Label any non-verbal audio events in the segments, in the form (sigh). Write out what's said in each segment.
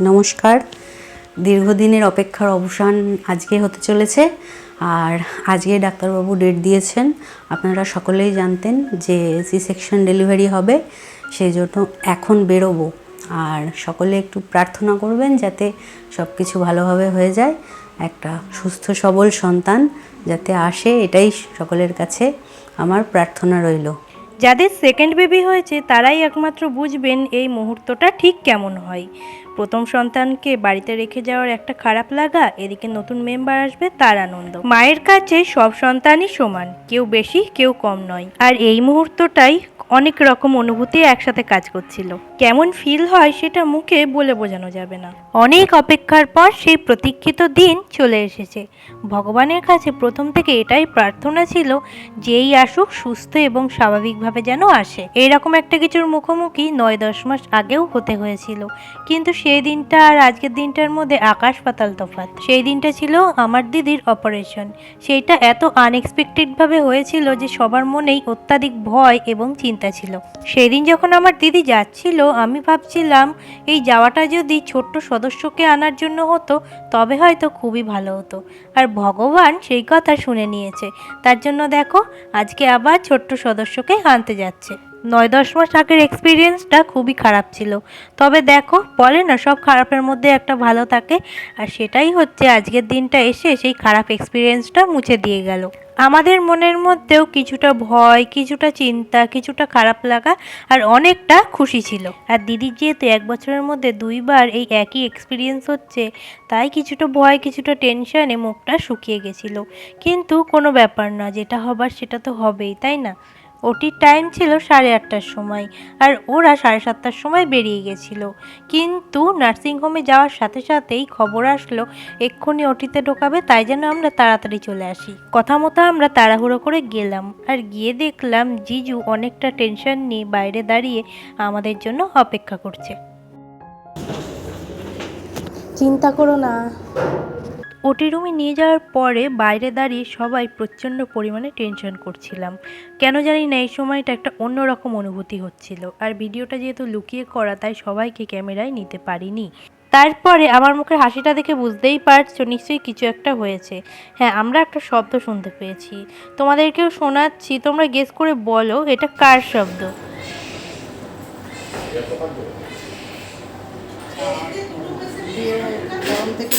নমস্কার। দীর্ঘদিনের অপেক্ষার অবসান আজকে হতে চলেছে আর আজকে ডাক্তারবাবু ডেট দিয়েছেন। আপনারা সকলেই জানতেন যে সি সেকশন ডেলিভারি হবে সেই জন্য এখন বেরোবো। আর সকলে একটু প্রার্থনা করবেন যাতে সব কিছু ভালোভাবে হয়ে যায়। একটা সুস্থ, সবল সন্তান যাতে আসে, এটাই সকলের কাছে আমার প্রার্থনা রইল। যাদের সেকেন্ড বেবি হয়েছে, তারাই একমাত্র বুঝবেন এই মুহূর্তটা ঠিক কেমন হয়। প্রথম সন্তানকে বাড়িতে রেখে যাওয়ার একটা খারাপ লাগা, এদিকে নতুন মেম্বার আসবে, তার আনন্দ। মায়ের কাছে সব সন্তানই সমান, কেউ বেশি, কেউ কম নয়। আর এই মুহূর্তটাই অনেক রকম অনুভূতি একসাথে কাজ করছিল। কেমন ফিল হয় সেটা মুখে বলে বোঝানো যাবে না। অনেক অপেক্ষার পর সেই প্রতীক্ষিত দিন চলে এসেছে। ভগবানের কাছে প্রথম থেকে এটাই প্রার্থনা ছিল যেই আসুক, সুস্থ এবং স্বাভাবিকভাবে যেন আসে। এইরকম একটা কিছুর মুখোমুখি নয় দশ মাস আগেও হতে হয়েছিল। কিন্তু সেই দিনটা আর আজকের দিনটার মধ্যে আকাশ পাতাল তফাৎ। সেই দিনটা ছিল আমার দিদির অপারেশন সেইটা এত আনএক্সপেক্টেডভাবে হয়েছিল যে সবার মনেই অত্যাধিক ভয় এবং চিন্তা ছিল। সেদিন যখন আমার দিদি যাচ্ছিল, আমি ভাবছিলাম, এই যাওয়াটা যদি ছোট্ট সদস্যকে আনার জন্য হতো, তবে হয়তো খুবই ভালো হতো। আর ভগবান সেই কথা শুনে নিয়েছে। তার জন্য দেখো, আজকে আবার ছোট্ট সদস্যকে আনতে যাচ্ছে। নয় দশ মাস আগের এক্সপিরিয়েন্সটা খুবই খারাপ ছিল। তবে দেখো, বলে না, সব খারাপের মধ্যে একটা ভালো থাকে। আর সেটাই হচ্ছে, আজকের দিনটা এসে সেই খারাপ এক্সপিরিয়েন্সটা মুছে দিয়ে গেল। আমাদের মনের মধ্যেও কিছুটা ভয়, কিছুটা চিন্তা, কিছুটা খারাপ লাগা আর অনেকটা খুশি ছিল। আর দিদির যেহেতু এক বছরের মধ্যে দুইবার এই একই এক্সপিরিয়েন্স হচ্ছে, তাই কিছুটা ভয়, কিছুটা টেনশনে মুখটা শুকিয়ে গেছিল। কিন্তু কোনো ব্যাপার না, যেটা হবার সেটা তো হবেই, তাই না? ওটির টাইম ছিল সাড়ে আটটার সময় আর ওরা সাড়ে সাতটার সময় বেরিয়ে গেছিল। কিন্তু নার্সিংহোমে যাওয়ার সাথে সাথেই খবর আসলো, এক্ষুনি ওটিতে ঢোকাবে, তাই যেন আমরা তাড়াতাড়ি চলে আসি। কথা মতো আমরা তাড়াহুড়ো করে গেলাম আর গিয়ে দেখলাম জিজু অনেকটা টেনশন নিয়ে বাইরে দাঁড়িয়ে আমাদের জন্য অপেক্ষা করছে। চিন্তা করো না। ওটি রুমে নিয়ে যাওয়ার পরে বাইরে দাঁড়িয়ে সবাই প্রচণ্ড পরিমাণে টেনশন করছিলাম। কেন জানি না এই সময়টা একটা অন্যরকম অনুভূতি হচ্ছিল। আর ভিডিওটা যেহেতু লুকিয়ে করা তাই সবাইকে ক্যামেরায় নিতে পারিনি। তারপরে আমার মুখের হাসিটা দেখে বুঝতেই পারছ নিশ্চয়ই কিছু একটা হয়েছে। হ্যাঁ আমরা একটা শব্দ শুনতে পেয়েছি। তোমাদেরকেও শোনাচ্ছি তোমরা গেস করে বলো এটা কার শব্দ? থেকে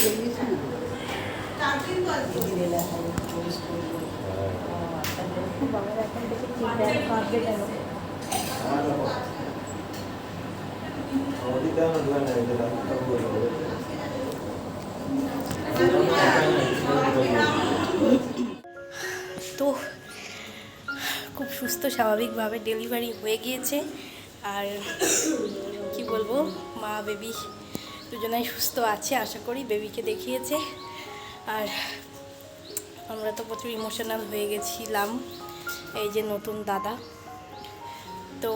তো খুব সুস্থ, স্বাভাবিকভাবে ডেলিভারি হয়ে গিয়েছে। আর কি বলব, মা, বেবি দুজনাই সুস্থ আছে, আশা করি বেবিকে দেখিয়েছে। আর আমরা তো প্রচুর ইমোশনাল হয়ে গেছিলাম এই যে নতুন দাদা। তো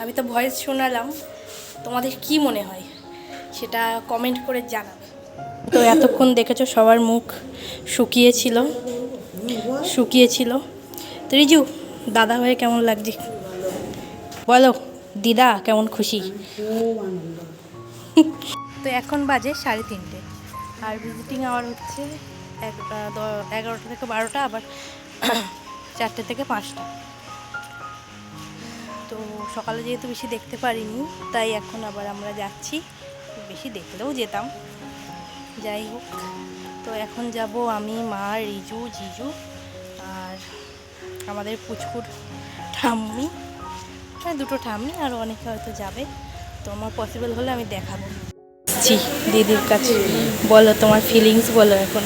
আমি তো ভয়েস শোনালাম তোমাদের কি মনে হয়? সেটা কমেন্ট করে জানাবে। তো এতক্ষণ দেখেছ সবার মুখ শুকিয়েছিল শুকিয়েছিল। তো রিজু দাদা হয়ে কেমন লাগছে? বলো দিদা কেমন খুশি? তো এখন বাজে সাড়ে তিনটে। আর ভিজিটিং আওয়ার হচ্ছে এগারোটা থেকে বারোটা, আবার (coughs) চারটে থেকে পাঁচটা। তো সকালে যেহেতু বেশি দেখতে পারিনি, তাই এখন আবার আমরা যাচ্ছি। বেশি দেখলেও যেতাম। যাই হোক, তো এখন যাব আমি, মা, রিজু, জিজু আর আমাদের পুচকুর ঠাম্মি। হ্যাঁ দুটো ঠাম্মি, আর অনেকে হয়তো যাবে। তো আমার পসিবল হলে আমি দেখাবো। জি দিদির কাছে। বলো তোমার ফিলিংস বলো এখন।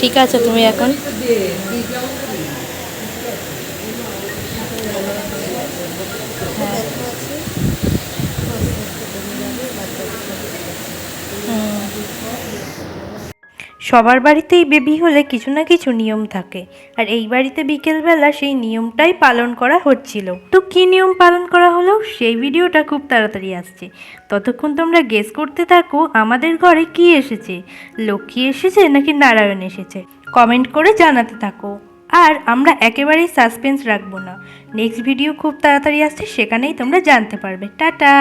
ঠিক আছে তুমি এখন? সবার বাড়িতেই বেবি হলে কিছু না কিছু নিয়ম থাকে। আর এই বাড়িতে বিকেলবেলা সেই নিয়মটাই পালন করা হচ্ছিল। তো কি নিয়ম পালন করা হলো? সেই ভিডিওটা খুব তাড়াতাড়ি আসছে। ততক্ষণ তোমরা গেস করতে থাকো, আমাদের ঘরে কি এসেছে? লক্ষ্মী এসেছে নাকি নারায়ণ এসেছে? কমেন্ট করে জানাতে থাকো। আর আমরা একেবারেই সাসপেন্স রাখব না। নেক্সট ভিডিও খুব তাড়াতাড়ি আসছে, সেখানেই তোমরা জানতে পারবে। টাটা!